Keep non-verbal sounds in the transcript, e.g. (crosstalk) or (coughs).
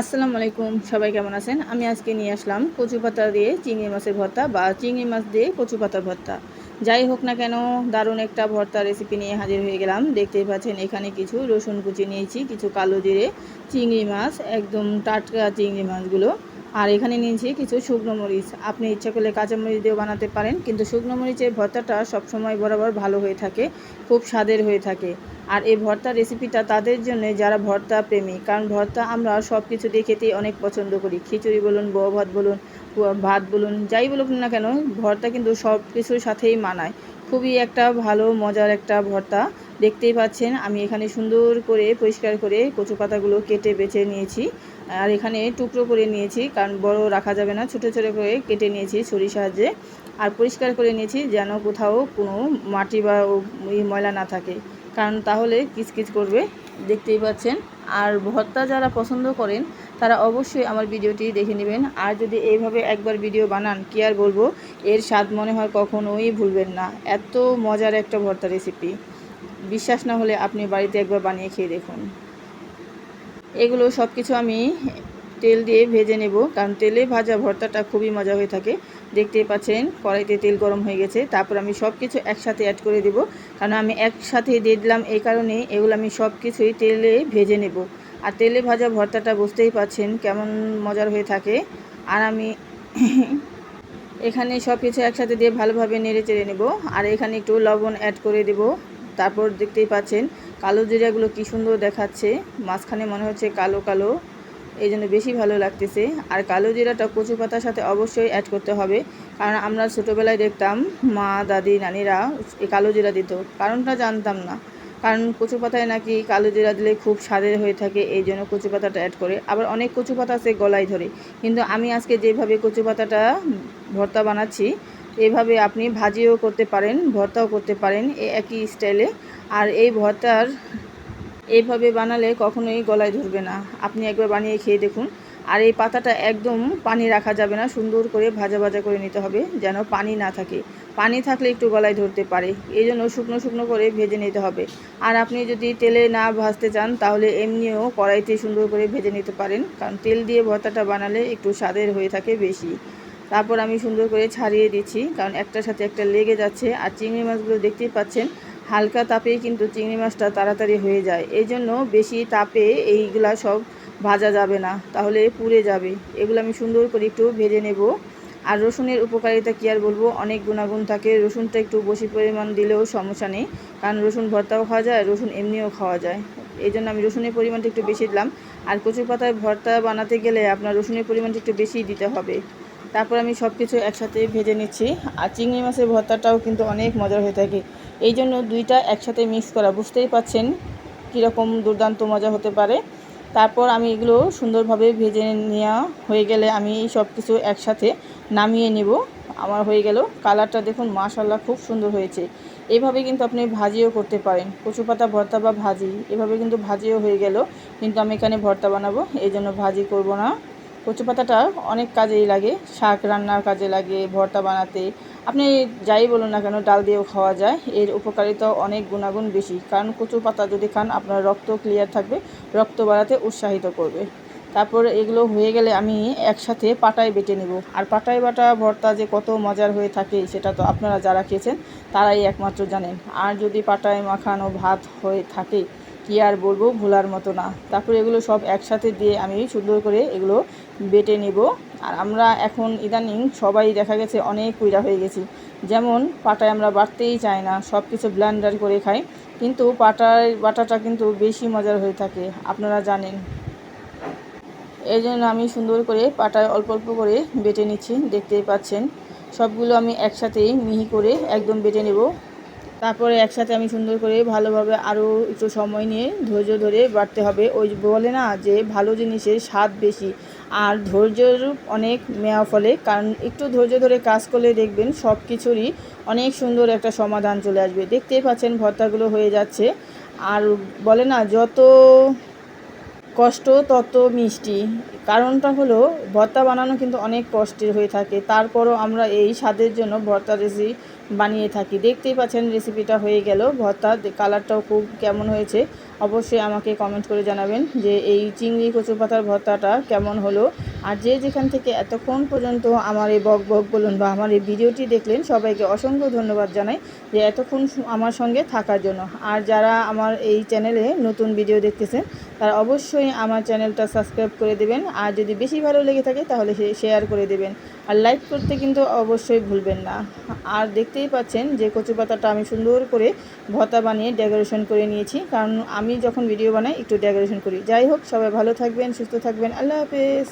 আসসালামু আলাইকুম, সবাই কেমন আছেন? আমি আজকে নিয়ে আসলাম কচু পাতা দিয়ে চিংড়ি মাছের ভর্তা বা চিংড়ি মাছ দিয়ে কচু পাতার ভর্তা। যাই হোক না কেন, দারুণ একটা ভর্তা রেসিপি নিয়ে হাজির হয়ে গেলাম। দেখতেই পাচ্ছেন, এখানে কিছু রসুন কুচি নিয়েছি, কিছু কালো জিরে, চিংড়ি মাছ, একদম টাটকা চিংড়ি মাছগুলো। আর এখানে নিয়েছি কিছু শুকনো মরিচ। আপনি ইচ্ছা করলে কাঁচা মরিচ দিয়েও বানাতে পারেন, কিন্তু শুকনো মরিচের ভর্তাটা সবসময় বরাবর ভালো হয়ে থাকে, খুব স্বাদের হয়ে থাকে। আর এই ভর্তা রেসিপিটা তাদের জন্য যারা ভর্তা প্রেমী, কারণ ভর্তা আমরা সব কিছু দিয়ে খেতেই অনেক পছন্দ করি। খিচুড়ি বলুন বউ ভাত বলুন ভাত বলুন, যাই বলুক না কেন, ভর্তা কিন্তু সব কিছুর সাথেই মানায়। খুবই একটা ভালো, মজার একটা ভর্তা। দেখতেই পাচ্ছেন, আমি এখানে সুন্দর করে পরিষ্কার করে কচু পাতাগুলো কেটে বেছে নিয়েছি। আর এখানে টুকরো করে নিয়েছি, কারণ বড় রাখা যাবে না, ছোটো ছোটো করে কেটে নিয়েছি ছুরির সাহায্যে। আর পরিষ্কার করে নিয়েছি যেন কোথাও কোনো মাটি বা ময়লা না থাকে। কারণ তাহলে কিচকিচ করবে, দেখতেই পাচ্ছেন। আর ভর্তা যারা পছন্দ করেন, তারা অবশ্যই আমার ভিডিওটি দেখে নেবেন। আর যদি এইভাবে একবার ভিডিও বানান, কি আর বলব? এর স্বাদ মনে হয় কখনোই ভুলবেন না। এত মজার একটা ভর্তা রেসিপি বিশ্বাস না হলে আপনি বাড়িতে একবার বানিয়ে খেয়ে দেখুন। এগুলো সব কিছু আমি তেল দিয়ে ভেজে নেব। কারণ তেলে ভাজা ভর্তাটা খুবই মজা হয়ে থাকে। দেখতেই পাচ্ছেন, কড়াইতে তেল গরম হয়ে গেছে। তারপর আমি সব কিছু একসাথে অ্যাড করে দেব। কারণ আমি একসাথে দিয়ে দিলাম এই কারণে এগুলো আমি সব কিছুই তেলে ভেজে নেব। আর তেলে ভাজা ভর্তাটা বুঝতেই পাচ্ছেন কেমন মজার হয়ে থাকে। আর আমি (coughs) এখানে সব কিছু একসাথে দিয়ে ভালোভাবে নেড়ে চেড়ে নেব। আর এখানে একটু লবণ অ্যাড করে দেব। তারপর দেখতেই পাচ্ছেন, কালো জিরাগুলো কী সুন্দর দেখাচ্ছে। মাঝখানে মনে হচ্ছে কালো কালো। এই জন্য বেশি ভালো লাগতেছে। আর কালো জিরাটা কচু পাতার সাথে অবশ্যই অ্যাড করতে হবে। কারণ আমরা ছোটোবেলায় দেখতাম মা, দাদি, নানিরা এই কালো জিরা দিত। কারণটা জানতাম না। কারণ কচু পাতায় নাকি কালো জিরা দিলে খুব স্বাদের হয়ে থাকে, এই জন্য কচু পাতাটা অ্যাড করে। আবার অনেক কচু পাতা আছে গলায় ধরে। কিন্তু আমি আজকে যেভাবে কচু পাতাটা ভর্তা বানাচ্ছি, এভাবে আপনি ভাজিও করতে পারেন, ভর্তাও করতে পারেন, এই একই স্টাইলে আর এই ভর্তার এইভাবে বানালে কখনোই গলায় ধরবে না। আপনি একবার বানিয়ে খেয়ে দেখুন। আর এই পাতাটা একদম পানি রাখা যাবে না, সুন্দর করে ভাজা ভাজা করে নিতে হবে যেন পানি না থাকে। পানি থাকলে একটু গলায় ধরতে পারে। এই জন্য শুকনো শুকনো করে ভেজে নিতে হবে। আর আপনি যদি তেলে না ভাজতে চান, তাহলে এমনিও কড়াইতে সুন্দর করে ভেজে নিতে পারেন। কারণ তেল দিয়ে ভর্তাটা বানালে একটু স্বাদের হয়ে থাকে বেশি। তারপর আমি সুন্দর করে ছাড়িয়ে দিচ্ছি। কারণ একটার সাথে একটা লেগে যাচ্ছে। আর চিংড়ি মাছগুলো দেখতেই পাচ্ছেন হালকা তাপেই কিন্তু চিংড়ি মাছটা তাড়াতাড়ি হয়ে যায়। এই জন্য বেশি তাপে এইগুলা সব ভাজা যাবে না, তাহলে পুড়ে যাবে। এগুলো আমি সুন্দর করে একটু ভেজে নেব। আর রসুনের উপকারিতা কী আর বলব? অনেক গুণাগুণ থাকে। রসুনটা একটু বেশি পরিমাণ দিলেও সমস্যা নেই, কারণ রসুন ভর্তাও খাওয়া যায়, রসুন এমনিও খাওয়া যায়। এই জন্য আমি রসুনের পরিমাণটা একটু বেশি দিলাম। আর কচুর পাতায় ভর্তা বানাতে গেলে আপনার রসুনের পরিমাণটা একটু বেশি দিতে হবে। তারপর আমি সব কিছু একসাথে ভেজে নিচ্ছি। আর চিংড়ি মাছের ভর্তাটাও কিন্তু অনেক মজার হয়ে থাকে। এই জন্য দুইটা একসাথে মিক্স করা, বুঝতেই পাচ্ছেন কীরকম দুর্দান্ত মজা হতে পারে। তারপর আমি এগুলো সুন্দরভাবে ভেজে নেওয়া হয়ে গেলে আমি সব কিছু একসাথে নামিয়ে নেব। আমার হয়ে গেল। কালারটা দেখুন মাশাল্লাহ খুব সুন্দর হয়েছে। এভাবে কিন্তু আপনি ভাজিও করতে পারেন। কচু পাতা, ভর্তা বা ভাজি, এভাবে কিন্তু ভাজিও হয়ে গেল। কিন্তু আমি এখানে ভর্তা বানাবো, এই জন্য ভাজি করব না। কচু পাতাটা অনেক কাজেই লাগে, শাক রান্নার কাজে লাগে, ভর্তা বানাতে। আপনি যাই বলুন না কেন, ডাল দিয়েও খাওয়া যায়। এর উপকারিতা অনেক গুণাগুণ বেশি। কারণ কচু পাতা যদি খান, আপনার রক্ত ক্লিয়ার থাকবে, রক্ত বাড়াতে উৎসাহিত করবে। তারপর এগুলো হয়ে গেলে আমি একসাথে পাটায় বেটে নেব। আর পাটায় বাটা ভর্তা যে কত মজার হয়ে থাকে, সেটা তো আপনারা যারা খেয়েছেন, তারাই একমাত্র জানেন। আর যদি পাটায় মাখানো ভাত হয়ে থাকে কী আর বলব, ভোলার মতো না। তারপরে এগুলো সব একসাথে দিয়ে আমি সুন্দর করে এগুলো বেটে নেব। আর আমরা এখন ইদানিং সবাই দেখা গেছে অনেক কুইরা হয়ে গেছি। যেমন পাটায় আমরা বাটতেই চাই না সব কিছু ব্ল্যান্ডার করে খাই। কিন্তু পাটায়, বাটাটা কিন্তু বেশি মজার হয়ে থাকে, আপনারা জানেন। এই জন্য আমি সুন্দর করে পাটায় অল্প অল্প করে বেটে নিচ্ছি, দেখতেই পাচ্ছেন। সবগুলো আমি একসাথেই মিহি করে একদম বেটে নেব। তারপরে একসাথে আমি সুন্দর করে ভালোভাবে আরও একটু সময় নিয়ে ধৈর্য ধরে বাড়তে হবে। ওই বলে না যে ভালো জিনিসের স্বাদ বেশি। আর ধৈর্যর অনেক মেয়া ফলে, কারণ একটু ধৈর্য ধরে কাজ করলে দেখবেন সব কিছুরই অনেক সুন্দর একটা সমাধান চলে আসবে। দেখতেই পাচ্ছেন ভর্তাগুলো হয়ে যাচ্ছে। আর বলে না, যত কষ্ট তত মিষ্টি। কারণটা হলো, ভর্তা বানানো কিন্তু অনেক কষ্টের হয়ে থাকে। তারপরও আমরা এই স্বাদের জন্য ভর্তা রেসিপি বানিয়ে থাকি। দেখতেই পাচ্ছেন রেসিপিটা হয়ে গেল। ভর্তা কালারটাও খুব কেমন হয়েছে। অবশ্যই আমাকে কমেন্ট করে জানাবেন যে এই চিংড়ি কচু পাতার ভর্তাটা কেমন হলো। আর যে যেখান থেকে এতক্ষণ পর্যন্ত আমার এই বক বক বলুন বা আমার এই ভিডিওটি দেখলেন, সবাইকে অসংখ্য ধন্যবাদ জানাই যে এতক্ষণ আমার সঙ্গে থাকার জন্য। আর যারা আমার এই চ্যানেলে নতুন ভিডিও দেখতেছেন তারা অবশ্যই আমার চ্যানেলটা সাবস্ক্রাইব করে দেবেন। আর যদি বেশি ভালো লেগে থাকে তাহলে শেয়ার করে দেবেন। আর লাইক করতে কিন্তু অবশ্যই ভুলবেন না। আর দেখতেই পাচ্ছেন যে কচু পাতাটা আমি সুন্দর করে ভতা বানিয়ে ডেকোরেশন করে নিয়েছি। কারণ আমি যখন ভিডিও বানাই একটু ডেকোরেশন করি। যাই হোক, সবাই ভালো থাকবেন, সুস্থ থাকবেন। আল্লাহ হাফেজ।